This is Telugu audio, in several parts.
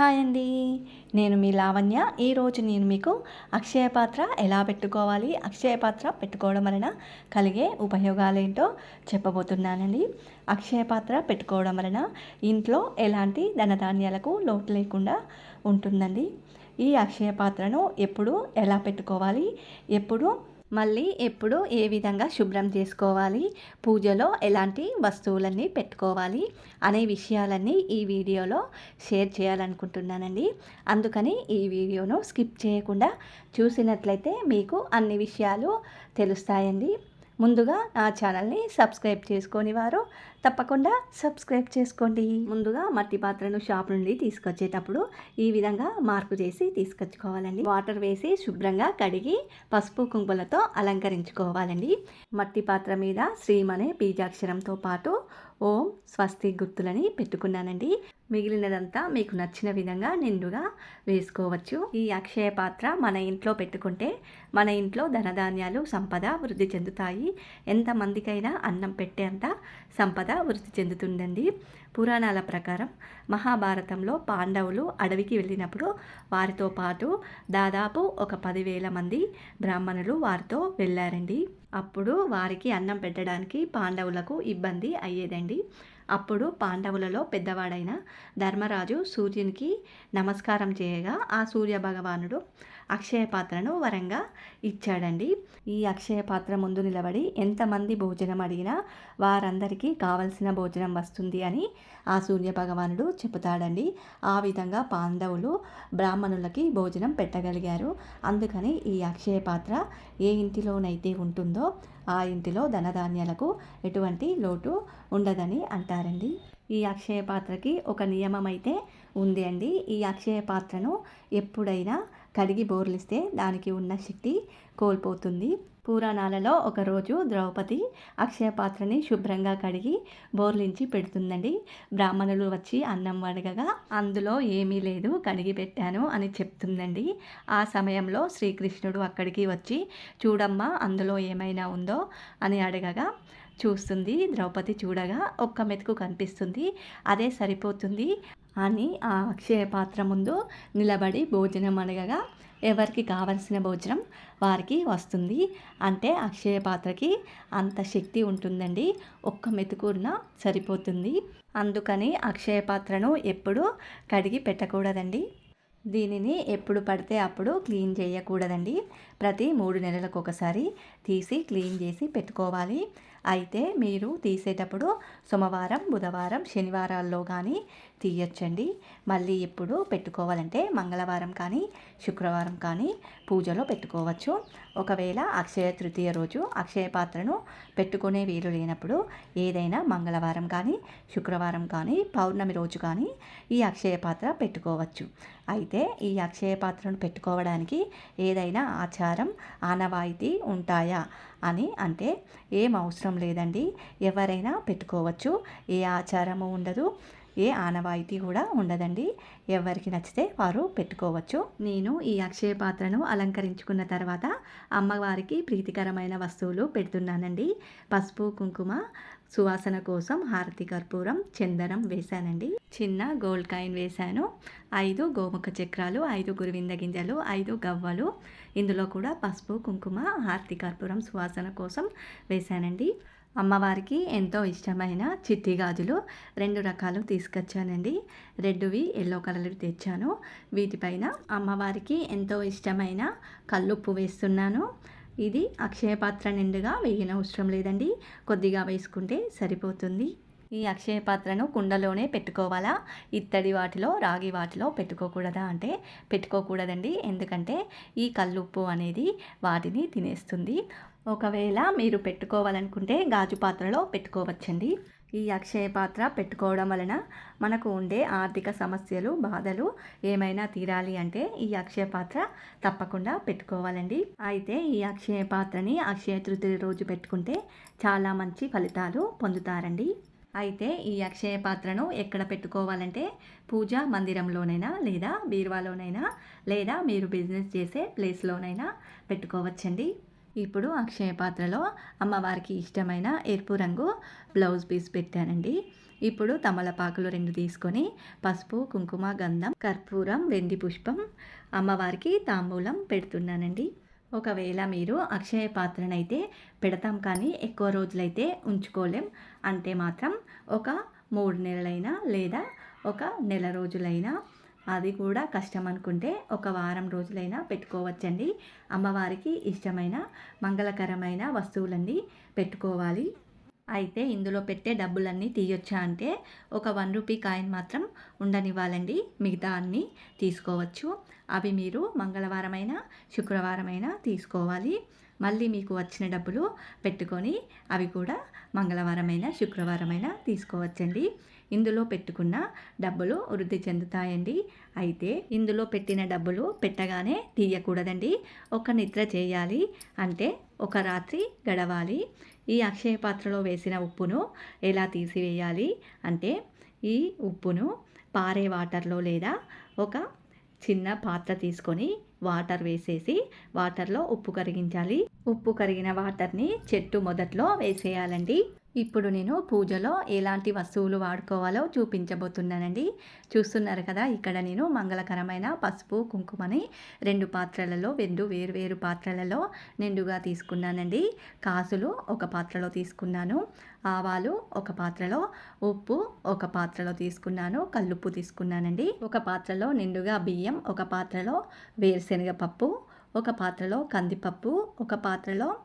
హాయ్ అండి. నేను మీ లావణ్య. ఈరోజు నేను మీకు అక్షయ పాత్ర ఎలా పెట్టుకోవాలి అక్షయ పాత్ర పెట్టుకోవడం వలన కలిగే ఉపయోగాలు ఏంటో చెప్పబోతున్నానండి. అక్షయ పాత్ర పెట్టుకోవడం వలన ఇంట్లో ఎలాంటి ధనధాన్యాలకు లోటు లేకుండా ఉంటుందండి. ఈ అక్షయ పాత్రను ఎప్పుడు ఎలా పెట్టుకోవాలి ఎప్పుడు మళ్ళీ ఎప్పుడు ఏ విధంగా శుభ్రం చేసుకోవాలి పూజలో ఎలాంటి వస్తువులన్నీ పెట్టుకోవాలి అనే విషయాలన్నీ ఈ వీడియోలో షేర్ చేయాలనుకుంటున్నానండి. అందుకని ఈ వీడియోను స్కిప్ చేయకుండా చూసినట్లయితే మీకు అన్ని విషయాలు తెలుస్తాయండి. ముందుగా నా ఛానల్ని సబ్స్క్రైబ్ చేసుకొని వారు తప్పకుండా సబ్స్క్రైబ్ చేసుకోండి. ముందుగా మట్టి పాత్రను షాప్ నుండి తీసుకొచ్చేటప్పుడు ఈ విధంగా మార్పు చేసి తీసుకొచ్చుకోవాలండి. వాటర్ వేసి శుభ్రంగా కడిగి పసుపు కుంకుమలతో అలంకరించుకోవాలండి. మట్టి పాత్ర మీద శ్రీమనే బీజాక్షరంతో పాటు ఓం స్వస్తి గుర్తులని పెట్టుకున్నానండి. మిగిలినదంతా మీకు నచ్చిన విధంగా నిండుగా వేసుకోవచ్చు. ఈ అక్షయ పాత్ర మన ఇంట్లో పెట్టుకుంటే మన ఇంట్లో ధనధాన్యాలు సంపద వృద్ధి చెందుతాయి. ఎంతమందికైనా అన్నం పెట్టేంత సంపద వృద్ధి చెందుతుందండి. పురాణాల ప్రకారం మహాభారతంలో పాండవులు అడవికి వెళ్ళినప్పుడు వారితో పాటు దాదాపు ఒక పదివేల మంది బ్రాహ్మణులు వారితో వెళ్ళారండి. అప్పుడు వారికి అన్నం పెట్టడానికి పాండవులకు ఇబ్బంది అయ్యేదండి. అప్పుడు పాండవులలో పెద్దవాడైన ధర్మరాజు సూర్యునికి నమస్కారం చేయగా ఆ సూర్య భగవానుడు అక్షయ పాత్రను వరంగా ఇచ్చాడండి. ఈ అక్షయ పాత్ర ముందు నిలబడి ఎంతమంది భోజనం అడిగినా వారందరికీ కావలసిన భోజనం వస్తుంది అని ఆ సూర్య భగవానుడు చెబుతాడండి. ఆ విధంగా పాండవులు బ్రాహ్మణులకి భోజనం పెట్టగలిగారు. అందుకని ఈ అక్షయ పాత్ర ఏ ఇంటిలోనైతే ఉంటుందో ఆ ఇంటిలో ధనధాన్యాలకు ఎటువంటి లోటు ఉండదని అంటారండి. ఈ అక్షయ పాత్రకి ఒక నియమం అయితే ఉంది అండి. ఈ అక్షయ పాత్రను ఎప్పుడైనా కడిగి బోర్లిస్తే దానికి ఉన్న శక్తి కోల్పోతుంది. పురాణాలలో ఒకరోజు ద్రౌపది అక్షయ పాత్రని శుభ్రంగా కడిగి బోర్లించి పెడుతుందండి. బ్రాహ్మణులు వచ్చి అన్నం అడగగా అందులో ఏమీ లేదు కడిగి పెట్టాను అని చెప్తుందండి. ఆ సమయంలో శ్రీకృష్ణుడు అక్కడికి వచ్చి చూడమ్మా అందులో ఏమైనా ఉందో అని అడగగా చూస్తుంది. ద్రౌపది చూడగా ఒక్క మెతుకు కనిపిస్తుంది. అదే సరిపోతుంది. అని ఆ అక్షయ పాత్ర ముందు నిలబడి భోజనం అడగగా ఎవరికి కావలసిన భోజనం వారికి వస్తుంది. అంటే అక్షయ పాత్రకి అంత శక్తి ఉంటుందండి. ఒక్క మెతుకున్న సరిపోతుంది. అందుకని అక్షయ పాత్రను ఎప్పుడు కడిగి పెట్టకూడదండి. దీనిని ఎప్పుడు పడితే అప్పుడు క్లీన్ చేయకూడదండి. ప్రతి మూడు నెలలకు ఒకసారి తీసి క్లీన్ చేసి పెట్టుకోవాలి. అయితే మీరు తీసేటప్పుడు సోమవారం బుధవారం శనివారాల్లో కానీ తీయచ్చండి. మళ్ళీ ఎప్పుడు పెట్టుకోవాలంటే మంగళవారం కానీ శుక్రవారం కానీ పూజలో పెట్టుకోవచ్చు. ఒకవేళ అక్షయ తృతీయ రోజు అక్షయ పాత్రను పెట్టుకునే వీలు లేనప్పుడు ఏదైనా మంగళవారం కానీ శుక్రవారం కానీ పౌర్ణమి రోజు కానీ ఈ అక్షయ పాత్ర పెట్టుకోవచ్చు. అయితే ఈ అక్షయ పాత్రను పెట్టుకోవడానికి ఏదైనా ఆచారం ఆనవాయితీ ఉంటాయా అని అంటే ఏం అవసరం లేదండి. ఎవరైనా పెట్టుకోవచ్చు. ఏ ఆచారము ఉండదు. ఏ ఆనవాయితీ కూడా ఉండదండి. ఎవరికి నచ్చితే వారు పెట్టుకోవచ్చు. నేను ఈ అక్షయ పాత్రను అలంకరించుకున్న తర్వాత అమ్మవారికి ప్రీతికరమైన వస్తువులు పెడుతున్నానండి. పసుపు కుంకుమ సువాసన కోసం హారతి కర్పూరం చందనం వేశానండి. చిన్న గోల్డ్ కాయిన్ వేశాను. ఐదు గోముఖ చక్రాలు ఐదు గురువింద గింజలు ఐదు గవ్వలు. ఇందులో కూడా పసుపు కుంకుమ హారతి కర్పూరం సువాసన కోసం వేశానండి. అమ్మవారికి ఎంతో ఇష్టమైన చిట్టి గాజులు రెండు రకాలు తీసుకొచ్చానండి. రెడ్వి ఎల్లో కలర్ తెచ్చాను. వీటిపైన అమ్మవారికి ఎంతో ఇష్టమైన కల్లుప్పు వేస్తున్నాను. ఇది అక్షయ పాత్ర నిండుగా వేయన అవసరం లేదండి. కొద్దిగా వేసుకుంటే సరిపోతుంది. ఈ అక్షయ పాత్రను కుండలోనే పెట్టుకోవాలా? ఇత్తడి వాటిలో రాగి వాటిలో పెట్టుకోకూడదా అంటే పెట్టుకోకూడదండి. ఎందుకంటే ఈ కల్లుప్పు అనేది వాటిని తినేస్తుంది. ఒకవేళ మీరు పెట్టుకోవాలనుకుంటే గాజు పాత్రలో పెట్టుకోవచ్చండి. ఈ అక్షయ పాత్ర పెట్టుకోవడం వలన మనకు ఉండే ఆర్థిక సమస్యలు బాధలు ఏమైనా తీరాలి అంటే ఈ అక్షయ పాత్ర తప్పకుండా పెట్టుకోవాలండి. అయితే ఈ అక్షయ పాత్రని అక్షయ తృతీయ రోజు పెట్టుకుంటే చాలా మంచి ఫలితాలు పొందుతారండి. అయితే ఈ అక్షయ పాత్రను ఎక్కడ పెట్టుకోవాలంటే పూజా మందిరంలోనైనా లేదా బీరువాలోనైనా లేదా మీరు బిజినెస్ చేసే ప్లేస్లోనైనా పెట్టుకోవచ్చండి. ఇప్పుడు అక్షయ పాత్రలో అమ్మవారికి ఇష్టమైన ఎరుపు రంగు బ్లౌజ్ పీస్ పెట్టానండి. ఇప్పుడు తమలపాకులు రెండు తీసుకొని పసుపు కుంకుమ గంధం కర్పూరం వెండి పుష్పం అమ్మవారికి తాంబూలం పెడుతున్నానండి. ఒకవేళ మీరు అక్షయ పాత్రనైతే పెడతాం కానీ ఎక్కువ రోజులైతే ఉంచుకోలేం. అంటే మాత్రం ఒక మూడు నెలలైనా లేదా ఒక నెల రోజులైనా అది కూడా కష్టం అనుకుంటే ఒక వారం రోజులైనా పెట్టుకోవచ్చండి. అమ్మవారికి ఇష్టమైన మంగళకరమైన వస్తువులన్నీ పెట్టుకోవాలి. అయితే ఇందులో పెట్టే డబ్బులన్నీ తీయొచ్చా అంటే ఒక వన్ రూపీ కాయిన్ మాత్రం ఉండనివ్వాలండి. మిగతా అన్నీ తీసుకోవచ్చు. అవి మీరు మంగళవారమైనా శుక్రవారమైనా తీసుకోవాలి. మళ్ళీ మీకు వచ్చిన డబ్బులు పెట్టుకొని అవి కూడా మంగళవారమైన శుక్రవారమైన తీసుకోవచ్చండి. ఇందులో పెట్టుకున్న డబ్బులు వృద్ధి చెందుతాయండి. అయితే ఇందులో పెట్టిన డబ్బులు పెట్టగానే తీయకూడదండి. ఒక నిద్ర చేయాలి అంటే ఒక రాత్రి గడవాలి. ఈ అక్షయ పాత్రలో వేసిన ఉప్పును ఎలా తీసివేయాలి అంటే ఈ ఉప్పును పారే వాటర్లో లేదా ఒక చిన్న పాత్ర తీసుకొని వాటర్ వేసేసి వాటర్లో ఉప్పు కరిగించాలి. ఉప్పు కరిగిన వాటర్ని చెట్టు మొదట్లో వేసేయాలండి. ఇప్పుడు నేను పూజలో ఎలాంటి వస్తువులు వాడుకోవాలో చూపించబోతున్నానండి. చూస్తున్నారు కదా ఇక్కడ నేను మంగళకరమైన పసుపు కుంకుమని రెండు పాత్రలలో రెండు వేరు వేరు పాత్రలలో నిండుగా తీసుకున్నానండి. కాసులు ఒక పాత్రలో తీసుకున్నాను. ఆవాలు ఒక పాత్రలో ఉప్పు ఒక పాత్రలో తీసుకున్నాను. కల్లుప్పు తీసుకున్నానండి. ఒక పాత్రలో నిండుగా బియ్యం ఒక పాత్రలో వేరుశనగ పప్పు ఒక పాత్రలో కందిపప్పు ఒక పాత్రలో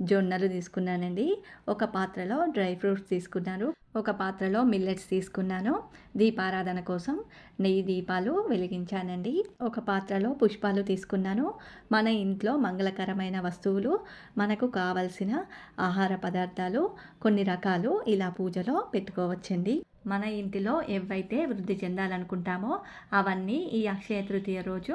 జొన్నలు తీసుకున్నానండి. ఒక పాత్రలో డ్రై ఫ్రూట్స్ తీసుకున్నాను ఒక పాత్రలో మిల్లెట్స్ తీసుకున్నాను. దీపారాధన కోసం నెయ్యి దీపాలు వెలిగించానండి. ఒక పాత్రలో పుష్పాలు తీసుకున్నాను. మన ఇంట్లో మంగళకరమైన వస్తువులు మనకు కావలసిన ఆహార పదార్థాలు కొన్ని రకాలు ఇలా పూజలో పెట్టుకోవచ్చండి. మన ఇంటిలో ఏవైతే వృద్ధి చెందాలనుకుంటామో అవన్నీ ఈ అక్షయ తృతీయ రోజు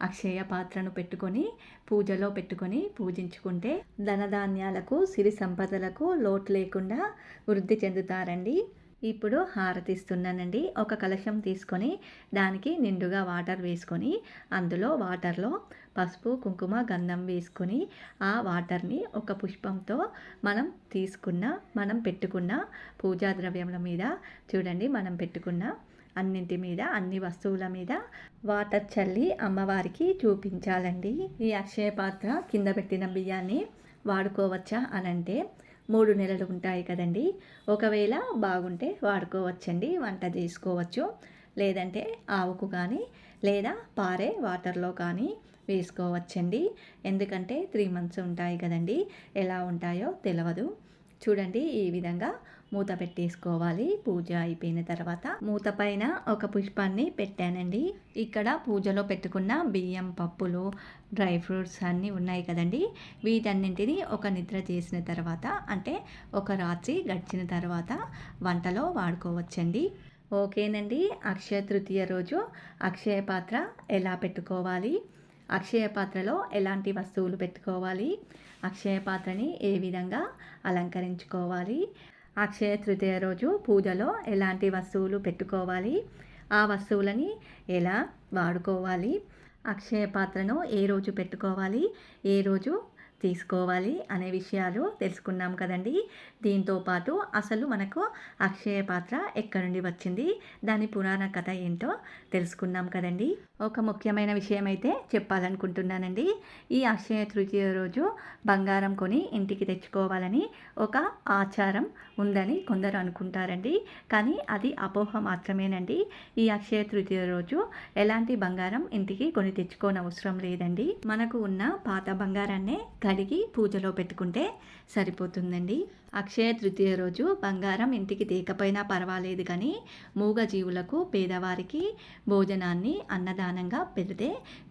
అక్షయ పాత్రను పెట్టుకొని పూజలో పెట్టుకొని పూజించుకుంటే ధనధాన్యాలకు సిరి సంపదలకు లోటు లేకుండా వృద్ధి చెందుతారండి. ఇప్పుడు హారతిస్తున్నానండి ఒక కలశం తీసుకొని దానికి నిండుగా వాటర్ వేసుకొని అందులో వాటర్లో పసుపు కుంకుమ గంధం వేసుకొని ఆ వాటర్ని ఒక పుష్పంతో మనం తీసుకున్న మనం పెట్టుకున్న పూజా ద్రవ్యముల మీద చూడండి మనం పెట్టుకున్న అన్నింటి మీద అన్ని వస్తువుల మీద వాటర్ చల్లి అమ్మవారికి చూపించాలండి. ఈ అక్షయ పాత్ర కింద పెట్టిన బియ్యాన్ని వాడుకోవచ్చా అని అంటే మూడు నెలలు ఉంటాయి కదండి. ఒకవేళ బాగుంటే వాడుకోవచ్చండి వంట చేసుకోవచ్చు. లేదంటే ఆవుకు కానీ లేదా పారే వాటర్లో కానీ వేసుకోవచ్చండి. ఎందుకంటే త్రీ మంత్స్ ఉంటాయి కదండి. ఎలా ఉంటాయో తెలియదు చూడండి ఈ విధంగా మూత పెట్టేసుకోవాలి. పూజ అయిపోయిన తర్వాత మూత పైన ఒక పుష్పాన్ని పెట్టానండి. ఇక్కడ పూజలో పెట్టుకున్న బియ్యం పప్పులు డ్రై ఫ్రూట్స్ అన్నీ ఉన్నాయి కదండి. వీటన్నింటినీ ఒక నిద్ర చేసిన తర్వాత అంటే ఒక రాత్రి గడిచిన తర్వాత వంటలో వాడుకోవచ్చండి. ఓకేనండి. అక్షయ తృతీయ రోజు అక్షయ పాత్ర ఎలా పెట్టుకోవాలి? అక్షయ పాత్రలో ఎలాంటి వస్తువులు పెట్టుకోవాలి? అక్షయ పాత్రని ఏ విధంగా అలంకరించుకోవాలి? అక్షయ తృతీయ రోజు పూజలో ఎలాంటి వస్తువులు పెట్టుకోవాలి? ఆ వస్తువులని ఎలా వాడుకోవాలి? అక్షయ పాత్రను ఏ రోజు పెట్టుకోవాలి? ఏ రోజు తీసుకోవాలి అనే విషయాలు తెలుసుకున్నాం కదండి. దీంతో పాటు అసలు మనకు అక్షయ పాత్ర ఎక్కడి నుండి వచ్చింది? దాని పురాణ కథ ఏంటో తెలుసుకున్నాం కదండి. ఒక ముఖ్యమైన విషయం అయితే చెప్పాలనుకుంటున్నానండి. ఈ అక్షయ తృతీయ రోజు బంగారం కొని ఇంటికి తెచ్చుకోవాలని ఒక ఆచారం ఉందని కొందరు అనుకుంటారండి. కానీ అది అపోహ మాత్రమేనండి. ఈ అక్షయ తృతీయ రోజు ఎలాంటి బంగారం ఇంటికి కొని తెచ్చుకోనవసరం లేదండి. మనకు ఉన్న పాత బంగారాన్నే కడిగి పూజలో పెట్టుకుంటే సరిపోతుందండి. అక్షయ తృతీయ రోజు బంగారం ఇంటికి తీకపోయినా పర్వాలేదు కానీ మూగజీవులకు పేదవారికి భోజనాన్ని అన్నదానంగా పెడితే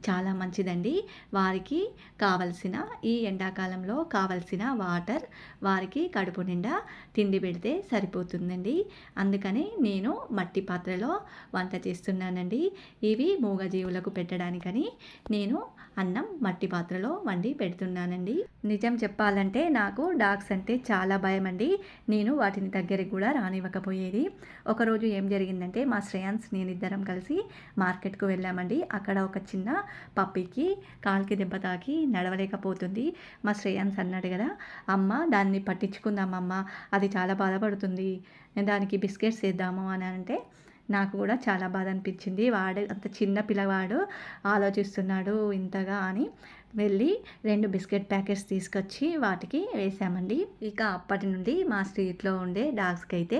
చాలా మంచిదండి. వారికి కావలసిన ఈ ఎండాకాలంలో కావలసిన వాటర్ వారికి కడుపు నిండా తిండి పెడితే సరిపోతుందండి. అందుకని నేను మట్టి పాత్రలో వంట చేస్తున్నానండి. ఇవి మూగజీవులకు పెట్టడానికని నేను అన్నం మట్టి పాత్రలో వండి పెడుతున్నానండి. నిజం చెప్పాలంటే నాకు డాగ్స్ అంటే చాలా భయం. అండి. నేను వాటిని దగ్గరికి కూడా రానివ్వకపోయేది. ఒకరోజు ఏం జరిగిందంటే మా శ్రేయాన్స్ నేను ఇద్దరం కలిసి మార్కెట్కు వెళ్ళామండి. అక్కడ ఒక చిన్న పప్పికి కాలికి దెబ్బ తాకి నడవలేకపోతుంది. మా శ్రేయాన్స్ అన్నాడు కదా అమ్మ దాన్ని పట్టించుకుందాం అమ్మ అది చాలా బాధపడుతుంది. దానికి బిస్కెట్స్ వేద్దాము అని అంటే నాకు కూడా చాలా బాధ అనిపించింది. వాడు అంత చిన్న పిల్లవాడు ఆలోచిస్తున్నాడు ఇంతగా అని. వెళ్ళి రెండు బిస్కెట్ ప్యాకెట్స్ తీసుకొచ్చి వాటికి వేసామండి. ఇక అప్పటి నుండి మా స్ట్రీట్లో ఉండే డాగ్స్కి అయితే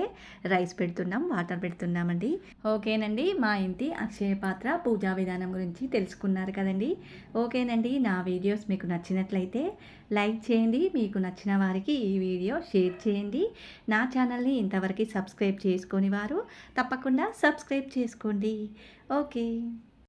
రైస్ పెడుతున్నాం వాటర్ పెడుతున్నామండి. ఓకేనండి మా ఇంటి అక్షయ పాత్ర పూజా విధానం గురించి తెలుసుకున్నారు కదండి. ఓకేనండి నా వీడియోస్ మీకు నచ్చినట్లయితే లైక్ చేయండి మీకు నచ్చిన వారికి ఈ వీడియో షేర్ చేయండి. నా ఛానల్ని ఇంతవరకు సబ్స్క్రైబ్ చేసుకొని వారు తప్పకుండా సబ్స్క్రైబ్ చేసుకోండి. ఓకే.